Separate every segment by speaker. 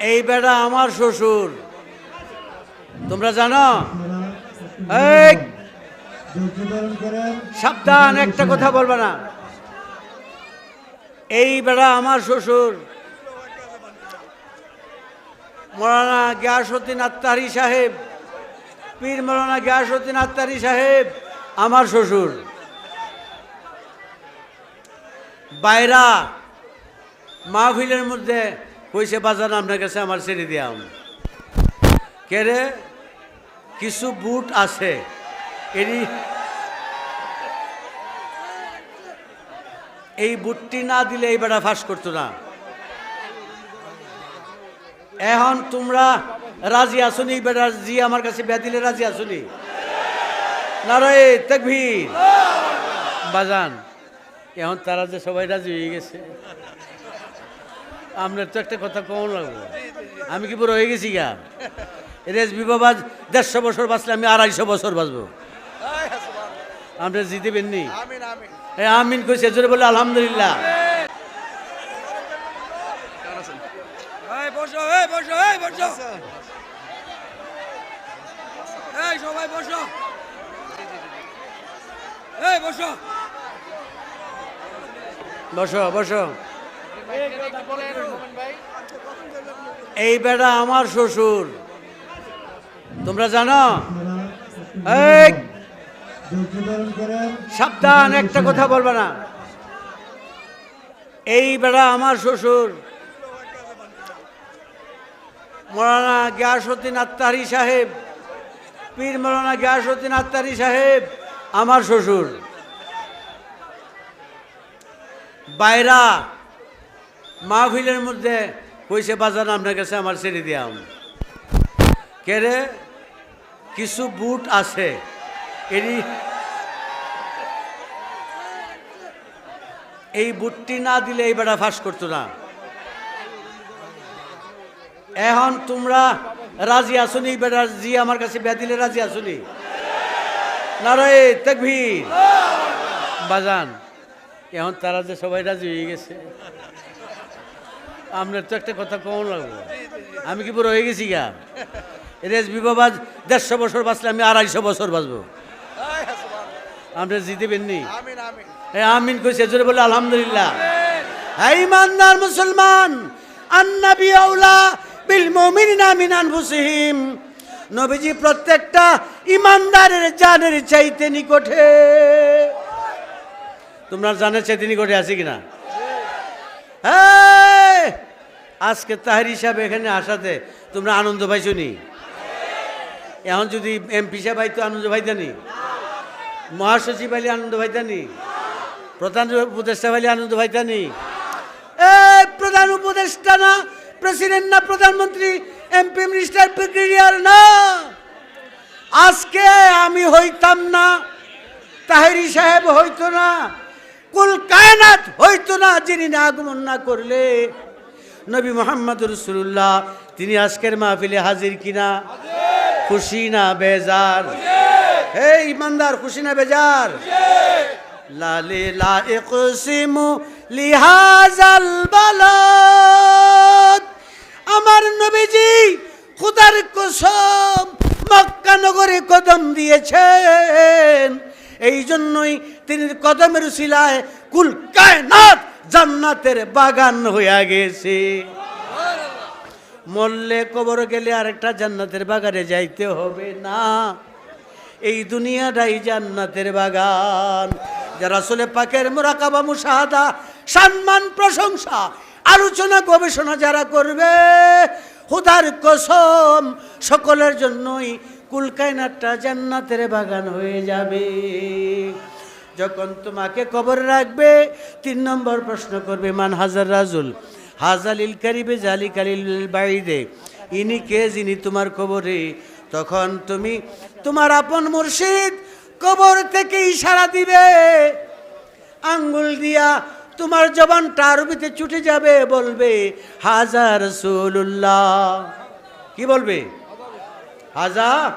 Speaker 1: এই বেটা আমার শ্বশুর। তোমরা জানো? সাবধান, একটা কথা বলবে না। এই বেড়া আমার শ্বশুর। মৌলানা গিয়াসুদ্দিন আত্মারি সাহেব, পীর মৌলানা গিয়াসুদ্দিন আত্মারি সাহেব, আমার শ্বশুর। বাইরা, মাহফিলের মধ্যে কইসে বাজার আপনার কাছে আমার ছেড়ে দিয়াম কে রে? কিছু বুট আছে। এরই এই বুটটি না দিলে এই বেটা ফাঁস করতো না। এখন তোমরা রাজি আসুনি এই বেটা জি আমার কাছে বেয়া দিলে রাজি আসুনি নারায় তকভীর বাজান, এখন তারা যে সবাই রাজি হয়ে গেছে। আপনার তো একটা কথা কম লাগবো আমি কি পুরো হয়ে গেছি গা? রেজবি বাবা দেড়শো বছর বাঁচলে আমি আড়াইশো বছর বাঁচবো। আপনি জিতে পেননি হ্যাঁ আমিন। কইছে জোরে বলে আলহামদুলিল্লাহ।
Speaker 2: এই সবাই বসো। এই বসো।
Speaker 1: বসো বসো। এই বেটা আমার শ্বশুর। তোমরা জানো? সাবধান, একটা কথা বলবে না। এই বেড়া আমার শ্বশুর। মৌলানা গিয়াসুদ্দিন আত্মারি সাহেব, পীর মৌলানা গিয়াসুদ্দিন আত্মারি সাহেব, আমার শ্বশুর। বাইরা মাহফিলের মধ্যে কইসে বাজার আপনার কাছে আমার ছেড়ে দিয়াম কে রে? কিছু বুট আছে। এরই এই বুটটি না দিলে এই বেটা ফাঁস করতো না। এখন তোমরা রাজি আসুনি বেটা জি আমার কাছে বেয়া দিলে রাজি আসুনি নারায় তকভীর বাজান, এখন তারা যে সবাই রাজি হয়ে গেছে। আপনার তো একটা কথা কম লাগবো। আমি কি পুরো হয়ে গেছি গা? রেজবি বাবা দেড়শো বছর বাঁচলে আমি আড়াইশো বছর বাঁচবো। আপনি জিতে পেননি হ্যাঁ আমিন। কইছে জোরে বলে আলহামদুলিল্লাহ। হ্যাঁ ইমানদার মুসলমান আন্নাবি আউলা বিল মুমিনিনা মিন আনফুসিহিম। নবীজি প্রত্যেকটা ইমানদারের জানের চাইতে নিকটে। তোমরা জানের চাইতে নিকটে আছে কিনা? হ্যাঁ আজকে তাহার হিসাবে এখানে আসাতে তোমরা আনন্দ পাইছো নি? এখন যদি এমপি সাহেব আইতো আনন্দ পাইতানি মহাসচিব আইলে আনন্দ পাইতানি প্রধান উপদেষ্টা পাইলে আনন্দ পাইতানি এ প্রধান উপদেষ্টা না, প্রেসিডেন্ট না, প্রধানমন্ত্রী, এমপি মিনিস্টার ব্রিগেডিয়ার না। আজকে আমি হইতাম না, তাহেরি সাহেব হইতো না, কুল কায়নাত হইতো না যিনি না আগমন না করলে। নবী মোহাম্মদ রসুল্লাহ তিনি আজকের মাহফিলে হাজির কিনা? খুশি না বেজার? হে ইমানদার, খুশি না বেজার? লালে লিহাজাল বালাদ। আমার নবীজি খুদার কসম মক্কা নগরে কদম দিয়েছেন। এই জন্যই তিনি কদমের শিলায় কুল কায়নাত জান্নাতের বাগান হইয়া গেছে। মরলে কবর গেলে আরেকটা জান্নাতের বাগানে যাইতে হবে না। এই দুনিয়াটাই জান্নাতের বাগান। যারা আসলে পাকের মোরাকাবা, মুশাহাদা, সম্মান, প্রশংসা, আলোচনা, গবেষণা যারা করবে, হুদার কসম সকলের জন্যই কুলকায়নাটা জান্নাতের বাগান হয়ে যাবে। যখন তোমাকে কবর রাখবে, তিন নম্বর প্রশ্ন করবে, মান হাজার রাজুল? হাজালিল কারিবে জালি কালিল বাইদে ইনি কে যিনি তোমার কবরে? তখন তুমি তোমার আপন মুর্শিদ কবর থেকে ইশারা দিবে। আঙ্গুল দিয়া তোমার জবানটা আরবিতে ছুটে যাবে, বলবে, হাজার রসুল্লাহ কি বলবে? হাজার।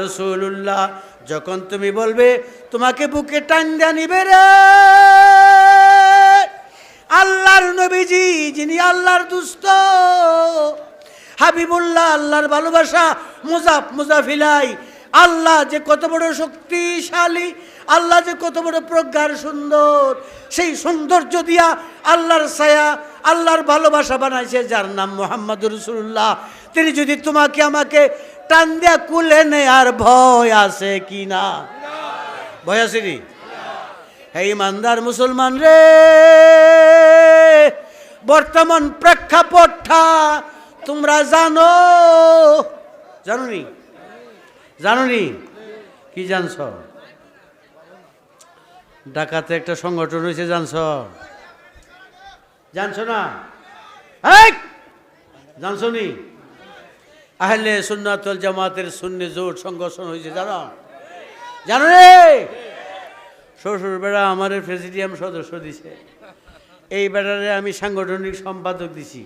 Speaker 1: রসুল্লাহ যখন তুমি বলবে, তোমাকে বুকে টান দেয়া নিবে রে। আল্লাহর নবীজি, যিনি আল্লাহর দুস্থ হাবিবুল্লাহ, আল্লাহর ভালোবাসা, মুজাফ, মুজাফিলাই, আল্লাহ যে কত বড় শক্তিশালী, আল্লাহ যে কত বড় প্রজ্ঞার সুন্দর, সেই সৌন্দর্য দিয়া আল্লাহর ছায়া, আল্লাহর ভালোবাসা বানাইছে, যার নাম মোহাম্মদ রসুল্লাহ তিনি যদি তোমাকে, আমাকে টান দিয়া কুলে আর ভয় আছে কি না? ভয় আছে নি হে ইমানদার মুসলমান রে, বর্তমান প্রেক্ষাপটটা তোমরা জানো। জানো নি? জানো নি? কি জানছ? ঢাকাতে একটা সংগঠন হয়েছে, জানছ? জানছ না! জানছো নি? আহলে সুন্নাতুল জামাতের শূন্য জোট সংগঠন হয়েছে, জানো? জানো রে? শ্বশুর বেড়া আমার প্রেসিডিয়াম সদস্য দিছে। এই বেড়ারে আমি সাংগঠনিক সম্পাদক দিছি।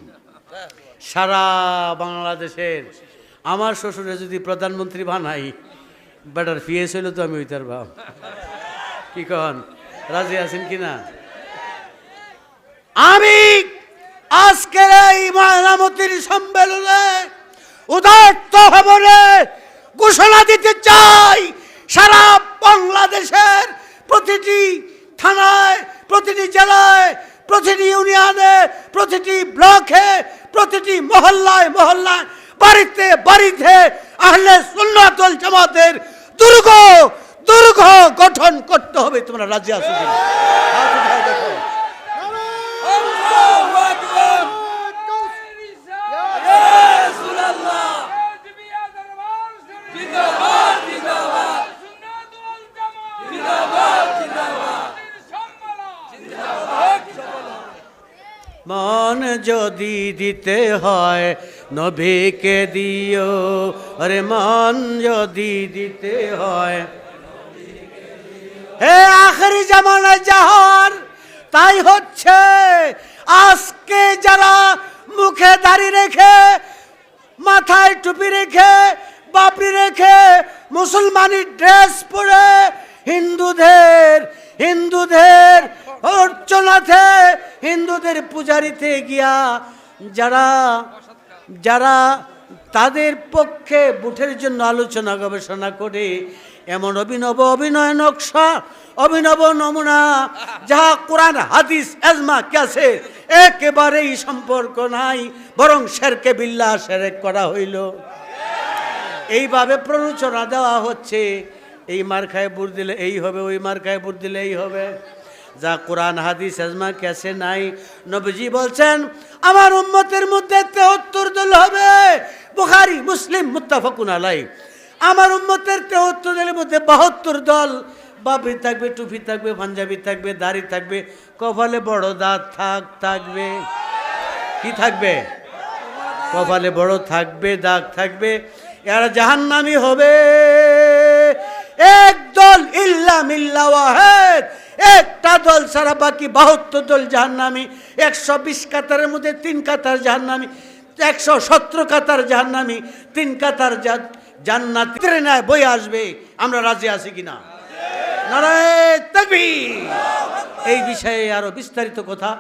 Speaker 1: সারা বাংলাদেশের। আমার শ্বশুরে যদি প্রধানমন্ত্রী বানাই, বেটার ফিএস হইলে তো আমি ওইটার ভাব কি কন? রাজি আছেন কি না? আমি আজকের এই ময়নামতির সম্মেলনে উদার্ত ভবনে ঘোষণা দিতে চাই, সারা বাংলাদেশের প্রতিটি থানায়, প্রতিটি জেলায়, প্রতিটি ইউনিয়নে, প্রতিটি ব্লকে, প্রতিটি মহল্লায় মহল্লায়, বাড়িতে বাড়িতে আহলে সুন্নাতুল জামাতের দুর্গ দুর্গ গঠন করতে হবে। তোমরা রাজি আছো মন যদি দিতে হয়, নবীকে দিও। আরে মন যদি দিতে হয়, হে আখরি জামানা জাহান, তাই হচ্ছে আজকে যারা মুখে দাড়ি রেখে, মাথায় টুপি রেখে, বাপড়ি রেখে মুসলমানি ড্রেস পরে হিন্দুদের হিন্দুদের অর্চনাতে, হিন্দুদের পূজারিতে গিয়া যারা যারা তাদের পক্ষে বুথের জন্য আলোচনা, গবেষণা করে, এমন অভিনব, অভিনয় নকশা, অভিনব নমুনা, যাহা কোরআন, হাদিস এজমা ক্যাসে, একেবারেই সম্পর্ক নাই, বরং শেরকে বিল্লা সেরেক করা হইল। এইভাবে প্ররোচনা দেওয়া হচ্ছে। এই মার খায় বুট দিলে এই হবে, ওই মার খায় বুট দিলে এই হবে। যা কোরআন, হাদিস, আজমা, ক্যাসে নাই। নবীজি বলছেন, আমার উম্মতের মধ্যে তেহত্তর দল হবে। বুখারি, মুসলিম, মুত্তাফাকুন আলাই আমার উম্মতের তেহত্তর দলের মধ্যে বাহাত্তর দল বাবরি থাকবে, টুপি থাকবে, পাঞ্জাবি থাকবে, দাড়ি থাকবে, কপালে বড় দাঁত থাক, থাকবে। কি থাকবে? কপালে বড় থাকবে, দাগ থাকবে, এরা জাহান্নামি হবে। এক দল ইল্লা মিল্লা একটা দল ছাড়া বাকি বাহাত্তর দল জাহান্নামি, একশো বিশ কাতারের মধ্যে তিন কাতার জাহান্নামি, একশো সতেরো কাতার জাহান্নামি, তিন কাতার জান্নাত ট্রেনায় বই আসবে। আমরা রাজি আছি কিনা নারায় এই বিষয়ে আরও বিস্তারিত কথা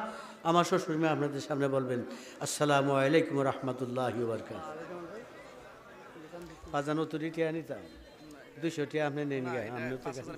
Speaker 1: আমার শ্বশুর মেয়ে আপনাদের সামনে বলবেন। আসসালামু আলাইকুম রহমতুল্লাহ বাজানো তো রিটিয়া দুশো টিয়া আপনি নেন গে আপনি তো